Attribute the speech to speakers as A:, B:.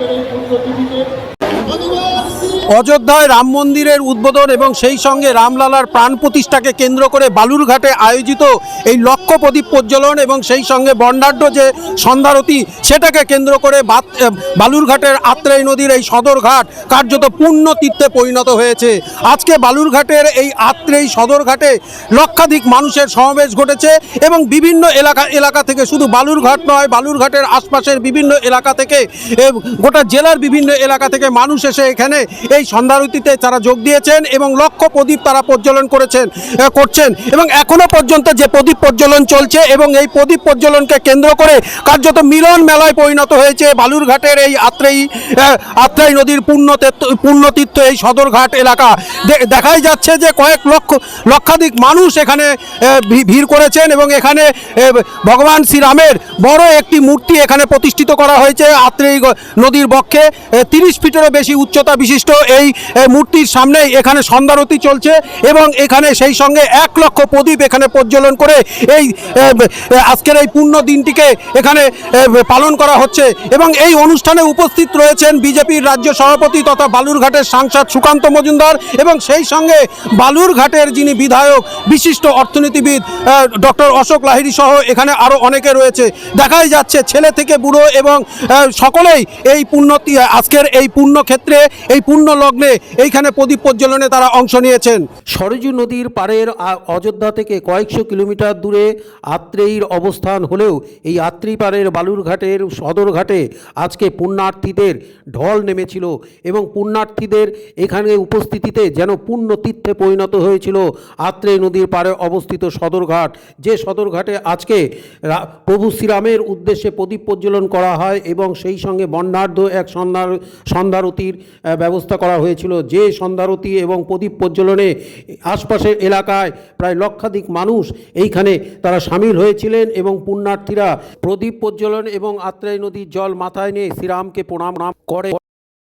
A: আজকের এই পুজো টিভিতে অযোধ্যায় রাম মন্দিরের উদ্বোধন এবং সেই সঙ্গে রামলালার প্রাণ প্রতিষ্ঠাকে কেন্দ্র করে বালুরঘাটে আয়োজিত এই লক্ষ্য প্রদীপ প্রজ্বলন এবং সেই সঙ্গে বর্ণাঢ্য যে সন্ধ্যারতি, সেটাকে কেন্দ্র করে বালুরঘাটের আত্রেয় নদীর এই সদরঘাট কার্যত পূর্ণ তীর্থে পরিণত হয়েছে। আজকে বালুরঘাটের এই আত্রেয় সদরঘাটে লক্ষাধিক মানুষের সমাবেশ ঘটেছে এবং বিভিন্ন এলাকা এলাকা থেকে শুধু বালুরঘাট নয়, বালুরঘাটের আশপাশের বিভিন্ন এলাকা থেকে গোটা জেলার বিভিন্ন এলাকা থেকে মানুষ এসে এখানে এই সন্ধ্যারতিতে তারা যোগ দিয়েছেন এবং লক্ষ প্রদীপ তারা প্রজ্বলন করেছেন করছেন। এবং এখনও পর্যন্ত যে প্রদীপ প্রজ্বলন চলছে এবং এই প্রদীপ প্রজ্বলনকে কেন্দ্র করে কার্যত মিলন মেলায় পরিণত হয়েছে। বালুরঘাটের এই আত্রেয়ী আহ, আত্রাই নদীর পূর্ণতীর্থ পূর্ণতীর্থ এই সদরঘাট এলাকা। দেখাই যাচ্ছে যে কয়েক লক্ষ লক্ষাধিক মানুষ এখানে ভিড় করেছেন এবং এখানে ভগবান শ্রীরামের বড় একটি মূর্তি এখানে প্রতিষ্ঠিত করা হয়েছে আত্রেয়ী নদীর বক্ষে। তিরিশ ফিটেরও বেশি উচ্চতা বিশিষ্ট এই মূর্তির সামনেই এখানে সন্ধ্যারতি চলছে এবং এখানে সেই সঙ্গে এক লক্ষ প্রদীপ এখানে প্রজ্বলন করে এই আজকের এই পূর্ণ দিনটিকে এখানে পালন করা হচ্ছে এবং এই অনুষ্ঠানে উপস্থিত রয়েছেন বিজেপির রাজ্য সভাপতি তথা বালুরঘাটের সাংসদ সুকান্ত মজুমদার এবং সেই সঙ্গে বালুরঘাটের যিনি বিধায়ক, বিশিষ্ট অর্থনীতিবিদ ডক্টর অশোক লাহিড়ী সহ এখানে আরও অনেকে রয়েছে। দেখাই যাচ্ছে ছেলে থেকে বুড়ো এবং সকলেই এই পূর্ণ আজকের এই পূর্ণ ক্ষেত্রে, এই পূর্ণ লগ্নে এইখানে প্রদীপ প্রজ্বলনে তারা অংশ নিয়েছেন। সরজু নদীর পাড়ের অযোধ্যা থেকে কয়েকশো কিলোমিটার দূরে আত্রেয়ীর অবস্থান হলেও এই আত্রি পাড়ের বালুরঘাটের সদরঘাটে আজকে পুণ্যার্থীদের ঢল নেমেছিল এবং পুণ্যার্থীদের এখানে উপস্থিতিতে যেন পূর্ণ তীর্থে পরিণত হয়েছিল আত্রেয় নদীর পাড়ে অবস্থিত সদরঘাট। যে সদরঘাটে আজকে প্রভু শ্রীরামের উদ্দেশ্যে প্রদীপ প্রজ্বলন করা হয় এবং সেই সঙ্গে বর্ণাঢ্য এক সন্ধ্যার সন্ধ্যারতির ব্যবস্থা করা হয়েছিল। যে সন্ধ্যারতি এবং প্রদীপ প্রজ্বলনে আশপাশের এলাকায় প্রায় লক্ষাধিক মানুষ এইখানে তারা সামিল হয়েছিলেন এবং পুণ্যার্থীরা প্রদীপ প্রজ্বলন এবং আত্রাই নদীর জল মাথায় নিয়ে শ্রীরামকে প্রণাম করে।